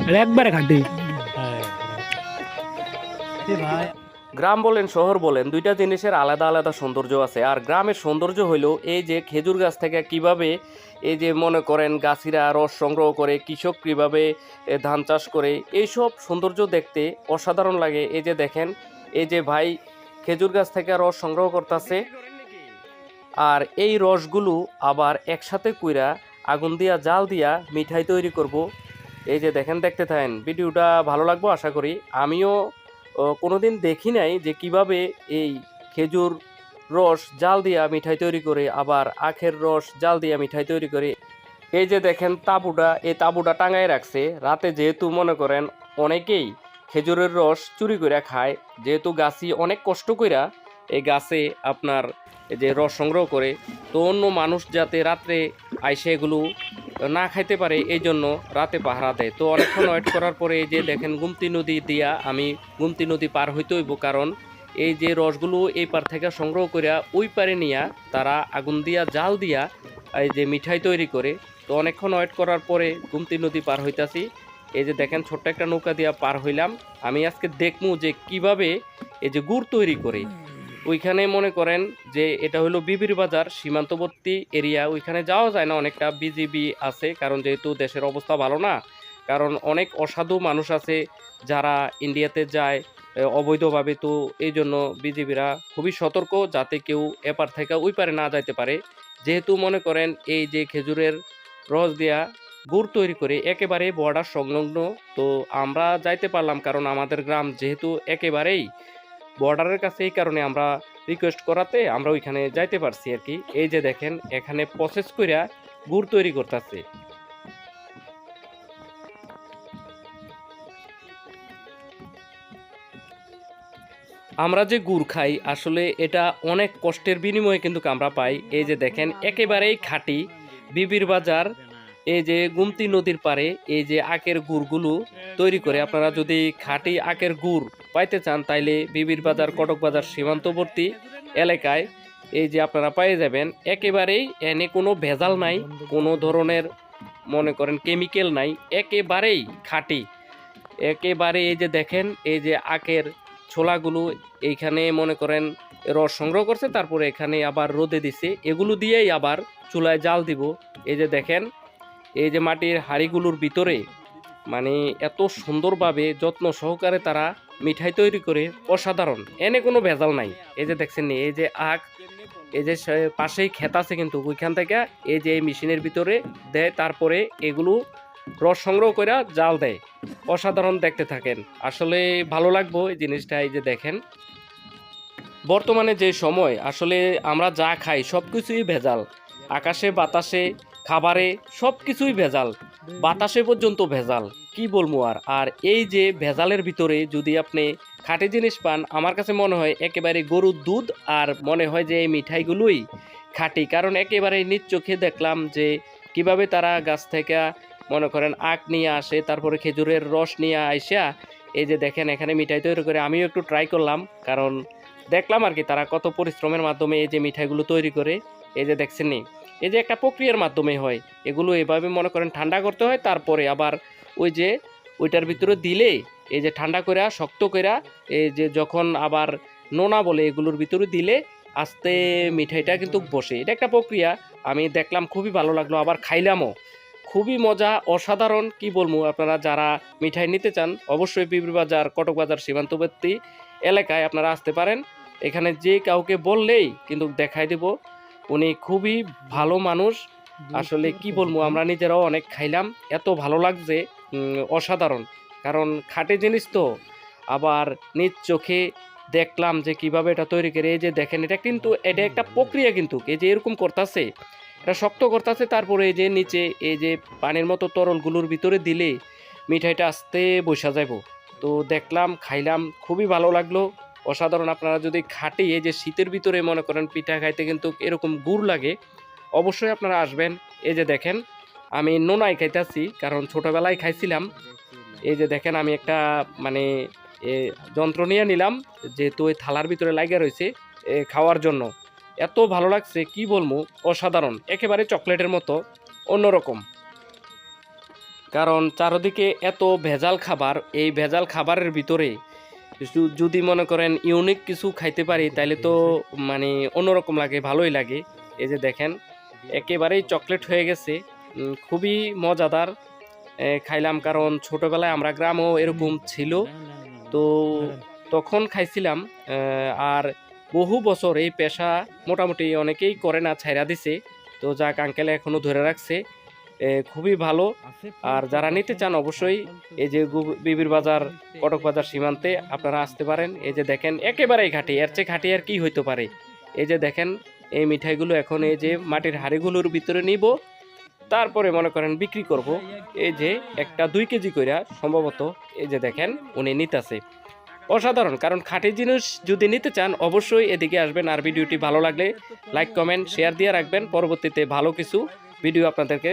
এটা একবারে খাটি। গ্রাম বলেন শহর বলেন দুইটা জিনিসের আলাদা আলাদা সৌন্দর্য আছে। আর গ্রামের সৌন্দর্য হইল এই যে খেজুর গাছ থেকে কীভাবে এই যে মনে করেন গাছিরা রস সংগ্রহ করে কৃষক কীভাবে এ, ধান চাষ করে এইসব সৌন্দর্য দেখতে অসাধারণ লাগে। এই যে দেখেন এই যে ভাই খেজুর গাছ থেকে রস সংগ্রহ করতেছে। আর এই রসগুলো আবার একসাথে কইরা আগুন দিয়া জাল দিয়া মিঠাই তৈরি করব। এই যে দেখেন দেখতে থাকেন ভিডিওটা ভালো লাগবো আশা করি। আমিও ও, কোনোদিন দেখি নাই যে কীভাবে এই খেজুর রস জাল দিয়া মিঠাই তৈরি করে আবার আখের রস জাল দিয়া মিঠাই তৈরি করে। এই যে দেখেন তাবুটা এই তাবুটা টাঙায় রাখছে। রাতে যেহেতু মনে করেন অনেকেই খেজুরের রস চুরি করে খায়। যেহেতু গাছি অনেক কষ্ট কইরা এই গাছে আপনার যে রস সংগ্রহ করে তো অন্য মানুষ যাতে রাত্রে আইসে এগুলো না খাইতে পারে, এই জন্য রাতে পাহারা দেয়। তো অনেকক্ষণ ওয়েট করার পরে এই যে দেখেন গুমতি নদী দিয়া আমি গুমতি নদী পার হইতে হইব, কারণ এই যে রসগুলো এই পার থেকে সংগ্রহ করিয়া ওই পারে নিয়া তারা আগুন দিয়া, জাল দিয়া এই যে মিঠাই তৈরি করে। তো অনেকক্ষণ ওয়েট করার পরে গুমতি নদী পার হইতাছি। এই যে দেখেন ছোট্ট একটা নৌকা দিয়া পার হইলাম। আমি আজকে দেখমু যে কীভাবে এই যে গুড় তৈরি করে। ওইখানে মনে করেন যে এটা হলো বিবির বাজার, সীমান্তবর্তী এরিয়া। ওইখানে যাওয়া যায় না, অনেকটা বিজিবি আছে, কারণ যেহেতু দেশের অবস্থা ভালো না। কারণ অনেক অসাধু মানুষ আছে যারা ইন্ডিয়াতে যায় অবৈধভাবে। তো এই জন্য বিজিবিরা খুবই সতর্ক, যাতে কেউ এপার থেকে ওই পারে না যাইতে পারে। যেহেতু মনে করেন এই যে খেজুরের রস দেয়া গুড় তৈরি করে একেবারে বর্ডার সংলগ্ন, তো আমরা যাইতে পারলাম। কারণ আমাদের গ্রাম যেহেতু একেবারেই বর্ডারের কাছে এই কারণে আমরা রিকোয়েস্ট করাতে আমরা ওইখানে যাইতে পারছি আর কি। এই যে দেখেন, এখানে প্রসেস কইরা গুড় তৈরি করতেছে। আমরা যে গুড় খাই, আসলে এটা অনেক কষ্টের বিনিময়ে কিন্তু আমরা পাই। এই যে দেখেন, একেবারেই খাঁটি। বিবির বাজার, এই যে গুমতি নদীর পারে এই যে আখের গুড়গুলো তৈরি করে। আপনারা যদি খাঁটি আখের গুড় পাইতে চান, তাইলে বিবির বাজার, কটক বাজার সীমান্তবর্তী এলাকায় এই যে আপনারা পেয়ে যাবেন, একেবারেই এনে কোনো ভেজাল নাই, কোনো ধরনের মনে করেন কেমিক্যাল নাই, একেবারেই খাঁটি। একেবারে এই যে দেখেন, এই যে আখের ছোলাগুলো এইখানে মনে করেন রস সংগ্রহ করছে, তারপরে এখানে আবার রোদে দিছে, এগুলো দিয়েই আবার চুলায় জাল দিব। এই যে দেখেন, এই যে মাটির হাঁড়িগুলোর ভিতরে মানে এত সুন্দরভাবে যত্ন সহকারে তারা মিঠাই তৈরি করে অসাধারণ। এনে কোনো ভেজাল নাই। এই যে দেখছেন এই যে আখ, এই যে পাশেই ক্ষেত আছে কিন্তু ওইখান থেকে এই যে এই মেশিনের ভিতরে দেয়, তারপরে এগুলো রস সংগ্রহ করে জাল দেয়। অসাধারণ দেখতে থাকেন। আসলে ভালো লাগবো এই জিনিসটা, এই যে দেখেন। বর্তমানে যে সময়, আসলে আমরা যা খাই সব কিছুই ভেজাল। আকাশে, বাতাসে, খাবারে সব কিছুই ভেজাল। বাতাসে পর্যন্ত ভেজাল, কি বলব আর? আর এই যে ভেজালের ভিতরে যদি আপনি খাঁটি জিনিস পান, আমার কাছে মনে হয় একেবারে গরুর দুধ আর মনে হয় যে এই মিঠাইগুলোই খাঁটি। কারণ একেবারে নিজ চোখে দেখলাম যে কীভাবে তারা গাছ থেকে, মনে করেন, আখ নিয়ে আসে, তারপরে খেজুরের রস নিয়ে আইসা, এই যে দেখেন এখানে মিঠাই তৈরি করে, আমিও একটু ট্রাই করলাম। কারণ দেখলাম আর কি তারা কত পরিশ্রমের মাধ্যমে এই যে মিঠাইগুলো তৈরি করে, এই যে দেখছেন নি? এই যে একটা প্রক্রিয়ার মাধ্যমে হয়, এগুলো এভাবে মনে করেন ঠান্ডা করতে হয়, তারপরে আবার ওই যে ওইটার ভিতরে দিলে এই যে ঠান্ডা কইরা, শক্ত কইরা এই যে যখন আবার নোনা বলে এগুলোর ভিতরে দিলে আস্তে মিঠাইটা কিন্তু বসে। এটা একটা প্রক্রিয়া, আমি দেখলাম খুবই ভালো লাগল, আবার খাইলামও। খুবই মজা, অসাধারণ, কি বলব, আপনারা যারা মিঠাই নিতে চান, অবশ্যই বিবির বাজার, কটক বাজার, সীমান্তবর্তী এলাকায় আপনারা আসতে পারেন। এখানে যে কাউকে বললেই কিন্তু দেখাই দেব উনি খুবই ভালো মানুষ। আসলে কি বলব আমরা নিজেরাও অনেক খাইলাম। এত ভালো লাগছে অসাধারণ। কারণ খাঁটি জিনিস তো। আবার নিজ চোখে দেখলাম যে কীভাবে এটা তৈরি করে এই যে দেখেন এটা কিন্তু এটা একটা প্রক্রিয়া কিন্তু। এই যে এরকম করতেছে এটা শক্ত করতেছে তারপরে এই যে নিচে এই যে পানির মতো তরলগুলোর ভিতরে দিলে মিঠাইটা আস্তে বসা যাব তো দেখলাম খাইলাম খুবই ভালো লাগল। অসাধারণ। আপনারা যদি খাঁটি এই যে শীতের ভিতরে মনে করেন পিঠা খাইতে কিন্তু এরকম গুড় লাগে, অবশ্যই আপনারা আসবেন। এই যে দেখেন, আমি নোনাই খাইতেছি, কারণ ছোটোবেলায় খাইছিলাম। এই যে দেখেন, আমি একটা মানে যন্ত্র নিয়ে নিলাম, যেহেতু ওই থালার ভিতরে লাগিয়ে রয়েছে খাওয়ার জন্য। এত ভালো লাগছে, কি বলব? অসাধারণ। একেবারে চকলেটের মতো, অন্যরকম। কারণ চারদিকে এত ভেজাল খাবার, এই ভেজাল খাবারের ভিতরে যদি মনে করেন ইউনিক কিছু খাইতে পারি তাহলে তো মানে অন্যরকম লাগে, ভালোই লাগে। এই যে দেখেন, একেবারেই চকলেট হয়ে গেছে। খুবই মজাদার। খাইলাম কারণ ছোটবেলায় আমরা গ্রামও এরকম ছিল। তো তখন খাইছিলাম আর বহু বছর এই পেশা মোটামুটি অনেকেই করে না, ছাইরা দিছে। তো যাক আঙ্কেল এখনও ধরে রাখছে। খুবই ভালো। আর যারা নিতে চান অবশ্যই এই যে বিবির বাজার, কটক বাজার সীমান্তে আপনারা আসতে পারেন। এই যে দেখেন, একেবারেই ঘাটি। এর চেয়ে ঘাটি আর কি হইতে পারে? এই যে দেখেন, এই মিঠাইগুলো এখন এই যে মাটির হাড়িগুলোর ভিতরে নিব। তারপরে মনে করেন বিক্রি করব। এই যে একটা দুই কেজি কইরা সম্ভবত, এই যে দেখেন, উনি নিতেছে। অসাধারণ, কারণ খাঁটি জিনিস যদি নিতে চান, অবশ্যই এদিকে আসবেন। আর ভিডিওটি ভালো লাগলে লাইক কমেন্ট শেয়ার দিয়ে রাখবেন। পরবর্তীতে ভালো কিছু ভিডিও আপনাদেরকে